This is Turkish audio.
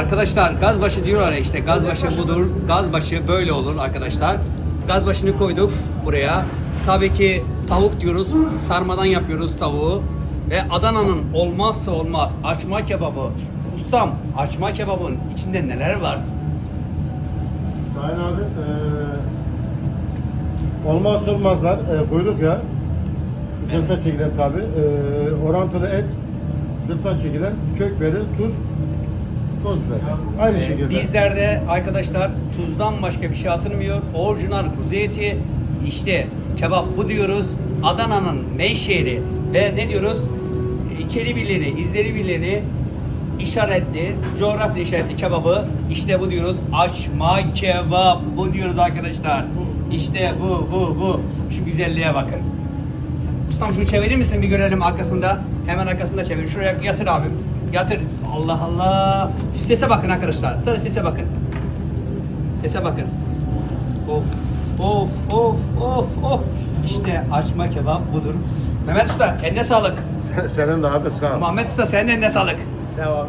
Arkadaşlar gazbaşı diyorlar işte gazbaşı budur. Gazbaşı böyle olur arkadaşlar. Gazbaşını koyduk buraya. Tabii ki tavuk diyoruz. Sarmadan yapıyoruz tavuğu. Ve Adana'nın olmazsa olmaz açma kebabı. Ustam açma kebabın içinde neler var? Sayın abi, eee olmaz olmazlar. Eee buyruk ya. Zırta çekilen tabi. Eee orantılı et, zırta çekilen kökberi, tuz, toz biber. Aynı Ee, şekilde. Bizlerde arkadaşlar tuzdan başka bir şey atılmıyor. Orijinal kuzu eti işte kebap bu diyoruz. Adana'nın Meyşehir'i ve ne diyoruz? İçeri birliğini, izleri birliğini işaretli, coğrafya işaretli kebabı işte bu diyoruz. Açma kebap bu diyoruz arkadaşlar. İşte bu, bu, bu. Şu güzelliğe bakın. Ustam şunu çevirir misin bir görelim arkasında. Hemen arkasında çevir. Şuraya yatır abim. Yatır. Allah Allah. Şu sese bakın arkadaşlar. Sadece sese bakın. Sese bakın. Of of of of of. İşte açma kebap budur. Mehmet Usta eline sağlık. Senin de abi sağ ol. Muhammed Usta senin de eline sağlık. Sağ abi.